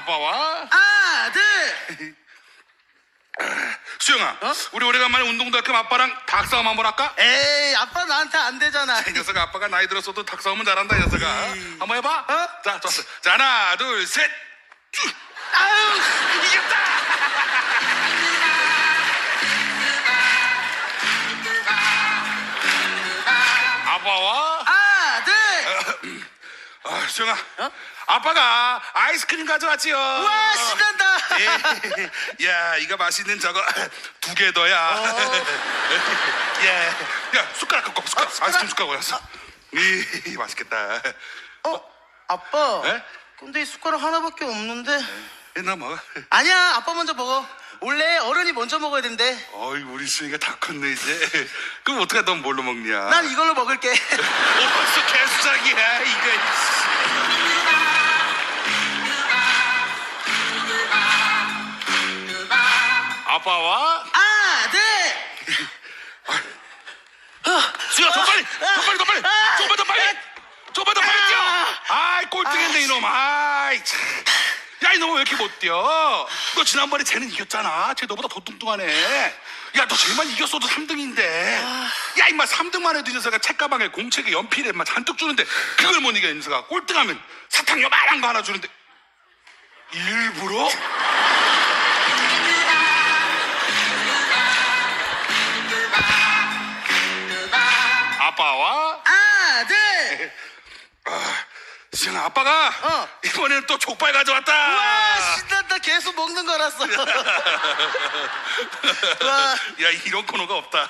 아빠와? 아들! 수영아 어? 우리 오래간만에 운동도 할겸 아빠랑 닭싸움 한번 할까? 에이 아빠 나한테 안 되잖아. 이 녀석아 아빠가 나이 들었어도 닭싸움은 잘한다 이 녀석아. 한번 해봐. 어? 자 좋았어. 자 하나 둘 셋. 아유 이겼다! 아빠와? 아들! 아, 수영아 아빠가 아이스크림 가져왔지요 어? 와 신난다 예. 야, 이거 맛있는 저거 두 개 더야. 야, 야, 숟가락 갖고 와, 숟가락. 어, 숟가락? 아이스크림 숟가락 왔어. 이, 맛있겠다. 어 아빠 에? 근데 이 숟가락 하나밖에 없는데 얘나 먹어. 아니야 아빠 먼저 먹어 원래 어른이 먼저 먹어야 된대 어이, 우리 수이가 다 컸네 이제. 그럼 어떡해? 넌 뭘로 먹냐? 난 이걸로 먹을게 어, 벌써 개수작이야 이거. 아빠와? 아들 수야 더 빨리 더 빨리 더 빨리. 조금만 더 빨리. 조금만 더 빨리 뛰어. 아이 꼴등했네 이놈. 아이 참. 야 이놈은 왜 이렇게 못 뛰어? 너 지난번에 쟤는 이겼잖아. 쟤 너보다 더 뚱뚱하네. 야 너 쟤만 이겼어도 3등인데. 야 임마 3등만 해도 이 녀석아 책가방에 공책에 연필에 막 잔뜩 주는데 그걸 못 이겨 이 녀석아. 꼴등하면 사탕 요만한 거 하나 주는데. 일부러? 아빠와? 아들 수영아 아빠가 어. 이번에는 또 족발 가져왔다. 와 신난다. 계속 먹는 거라서 와. 야 이런 코너가 없다.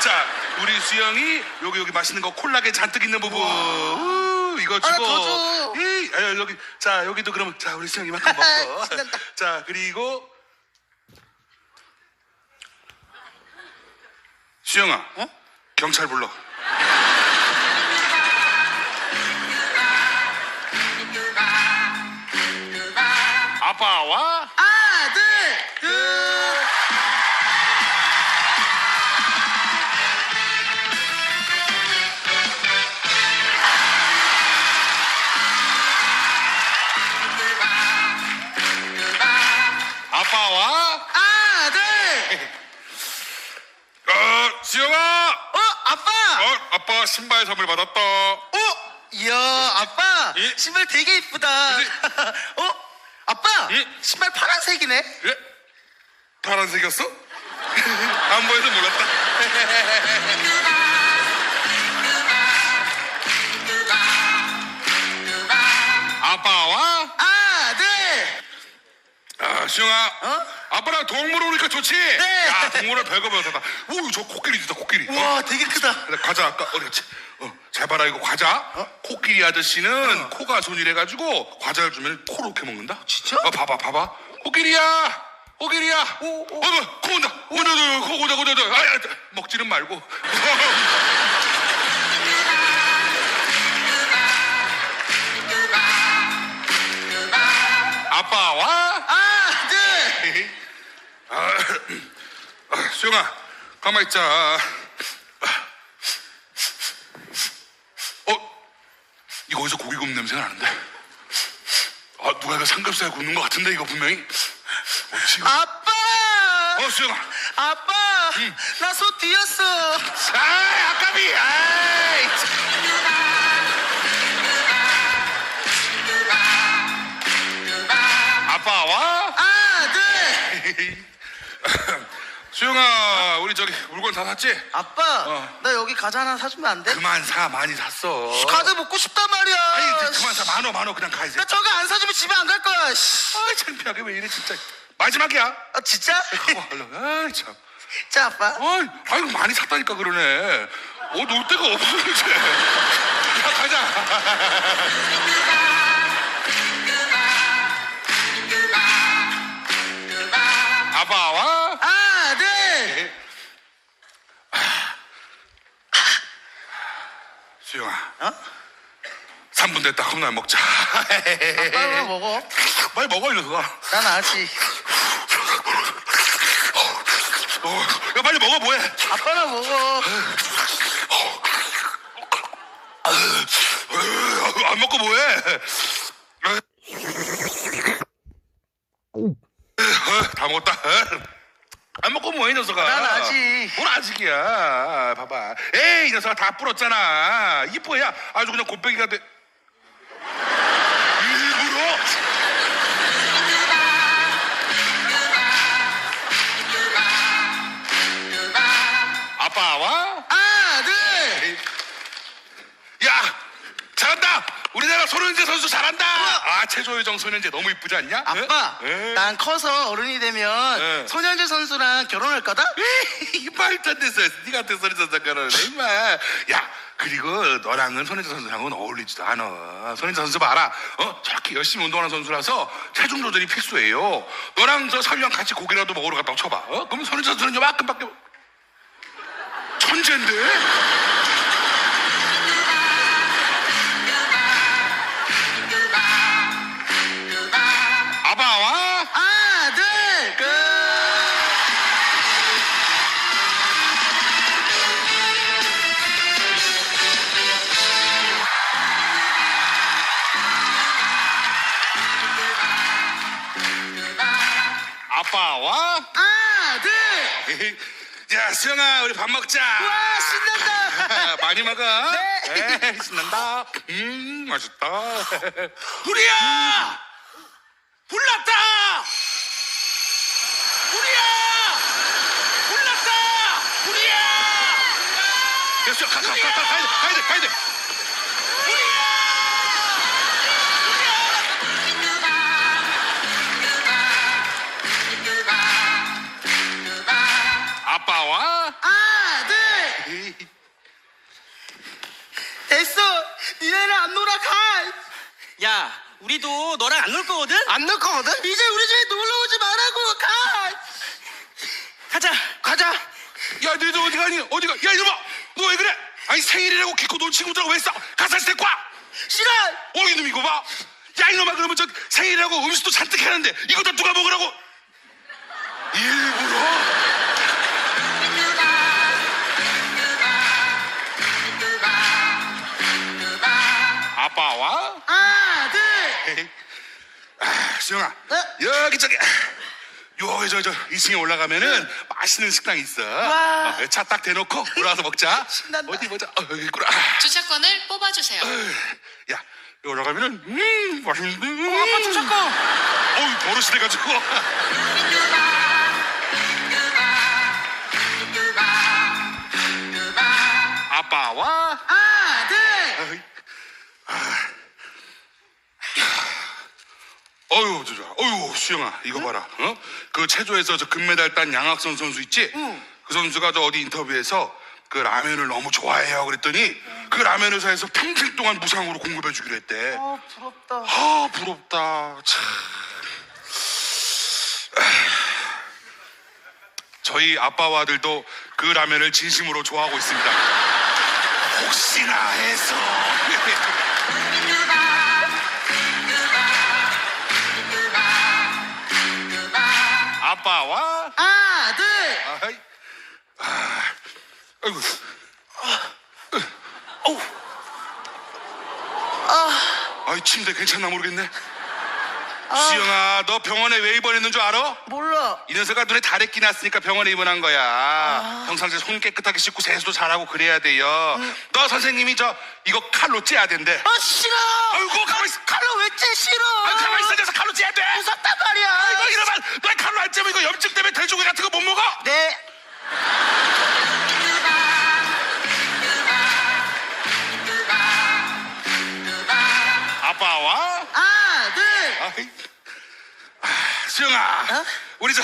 자 우리 수영이 여기 여기 맛있는 거 콜라겐 잔뜩 있는 부분. 우, 이거 하나 주고. 더 줘. 이, 아, 여기 자 여기도 그러면 자 우리 수영이 만큼 먹어. 신난다. 자 그리고 수영아 어? 경찰 불러. 아빠 와 아빠 신발 선물 받았다. 어 이야 아빠 예? 신발 되게 이쁘다 그지? 어 아빠 예? 신발 파란색이네 예? 파란색이었어? 안 보여서 몰랐다. 아빠와 아들 아, 수영아. 어? 아빠랑 동물 오니까 좋지? 네. 야, 동물을 별거 별거다. 오, 저 코끼리 있다, 코끼리. 어? 와 되게 크다 그래, 과자 아까 어디 갔지? 어, 잘 봐라 이거 과자. 코끼리 아저씨는 코가 손이래가지고 과자를 주면 코로 이렇게 먹는다. 진짜? 어, 봐봐, 봐봐. 코끼리야, 코끼리야. 오, 오. 어, 뭐, 코 온다. 온다, 온다, 코 온다, 온다, 온다. 아, 야, 먹지는 말고. 아, 수영아, 가만 있자. 어, 이거 어디서 고기 굽는 냄새가 나는데? 아, 누가 이거 삼겹살 굽는 것 같은데 이거 분명히. 어, 지금. 아빠 어, 수영아. 아빠 나소 뒤었어 아, 아까비. 아이. 참. 아빠 와 아들 수영아, 우리 저기 물건 다 샀지? 아빠 어. 나 여기 과자 하나 사주면 안 돼? 그만 사, 많이 샀어. 과자 먹고 싶단 말이야 아니, 이제 그만 사, 만원, 만원 그냥 가 이제. 나 저거 안 사주면 집에 안 갈 거야 씨. 아, 창피하게 왜 이래 진짜. 마지막이야. 아 진짜? 가고 얼른. 아, 참. 자 아빠 아이, 아이고 많이 샀다니까 그러네. 어, 놀 데가 없어 이제. 야, 가자. 아빠와 아들 수영아. 어? 3분 됐다. 그럼 날 먹자. 빨리 먹어 빨리 먹어, 이러서. 난 아직 어, 야, 빨리 먹어, 뭐해? 아빠나 먹어 안 먹고 뭐해? 어, 다 먹었다. 어? 안 먹고 뭐해 이 녀석아? 난 아직. 뭘 아직이야? 봐봐. 에이 이 녀석아 다 불었잖아. 이뻐야 아주 그냥 곱빼기가 돼. 일부러. 아빠와 아들 야 잘한다. 우리나라 손흥재 선수 잘한다. 아 최조효정 손흥재 너무 이쁘지 않냐? 아빠 에? 난 커서 어른이 되면 에. 손현재 선수랑 결혼할 거다 이 말도 안 됐어. 네 같은 소리 선수가는 임마. 야 그리고 너랑은 손흥재 선수랑은 어울리지도 않아. 손흥재 선수 봐라. 어 저렇게 열심히 운동하는 선수라서 체중 조절이 필수예요. 너랑 저 설령 같이 고기라도 먹으러 갔다고 쳐봐. 어 그럼 손흥재 선수는 요만큼밖에 천재인데. 아빠와 아들 야 수영아 우리 밥 먹자. 와 신난다 많이 먹어. 네. 에, 신난다. 음, 맛있다. 우리야! 불났다! 우리야! 불났다! 우리야! 됐어, 가, 가, 가, 가, 가야 돼, 가야 돼, 가야 돼. 놀아 가안 야, 우리도 너랑 안 놀 거거든? 놀 거거든 이제 우리 집에 놀러 오지 말라고 가 가자. 가자 야, 너희들 어디 가니? 어디 가? 야, 이놈아! 너 왜 그래? 아니, 생일이라고 기껏 놀 친구들하고 왜 싸워? 가서 데리고 와! 싫어 어, 이놈 이거 봐! 야, 이놈아, 그러면 저 생일이라고 음식도 잔뜩 하는데 이거 다 누가 먹으라고? 일 아빠와? 아들 아, 수영아, 어? 여기 저기 요저저 2층에 올라가면은 맛있는 식당 있어. 와. 차 딱 대놓고 올라가서 먹자. 신난다. 어디 보자. 어, 여기 있구나. 주차권을 뽑아주세요. 야, 여기 올라가면은 음 맛있는데. 어, 아빠 주셨고 어우 버릇이 돼가지고. 아빠와 아들 어유, 저저, 어유, 수영아, 이거 봐라. 어? 그 체조에서 저 금메달 딴 양학선 선수 있지? 그 선수가 저 어디 인터뷰에서 그 라면을 너무 좋아해요. 그랬더니 그 라면 회사에서 평생 동안 무상으로 공급해 주기로 했대. 어 부럽다 아, 부럽다. 참. 저희 아빠와 아들도 그 라면을 진심으로 좋아하고 있습니다. 혹시나 해서. 아빠와? 아들 아이, 아, 아이고, 어우, 아이 침대 괜찮나 모르겠네. 수영아, 너 병원에 왜 입원했는 줄 알아? 몰라 이 녀석아 눈에 다래끼 났으니까 병원에 입원한 거야. 평상시에 손 깨끗하게 씻고 세수도 잘하고 그래야 돼요. 너 선생님이 저 이거 칼로 째야 된대. 아 싫어 아이고 가만 있어. 칼로 왜째 싫어 아 가만 있어, 녀석 칼로 째야 돼. 무섭단 말이야 아이고 이러면 너 칼로 안 째면 이거 염증 때문에 돼지고기 같은 거 못 먹어. 네 아빠와 아이, 아, 수영아, 어? 우리 저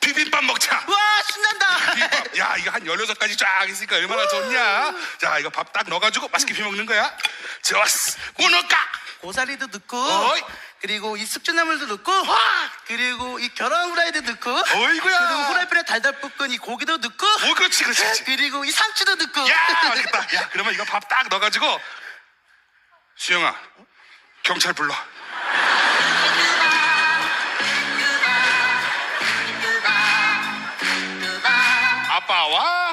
비빔밥 먹자. 와 신난다 비빔밥. 야, 이거 한 16가지 쫙 있으니까 얼마나 좋냐? 자, 이거 밥 딱 넣어가지고 맛있게 비먹는 거야. 좋았어. 뭐 넣을까? 고사리도 넣고 어이. 그리고 이 숙주나물도 넣고 그리고 이 계란 후라이도 넣고 어이구야. 그리고 후라이팬에 달달 볶은 이 고기도 넣고 오, 그렇지, 그렇지. 그렇지. 그리고 이 상추도 넣고 야, 맛있겠다. 야, 그러면 이거 밥 딱 넣어가지고 수영아, 경찰 불러. Papa. Ah, wow.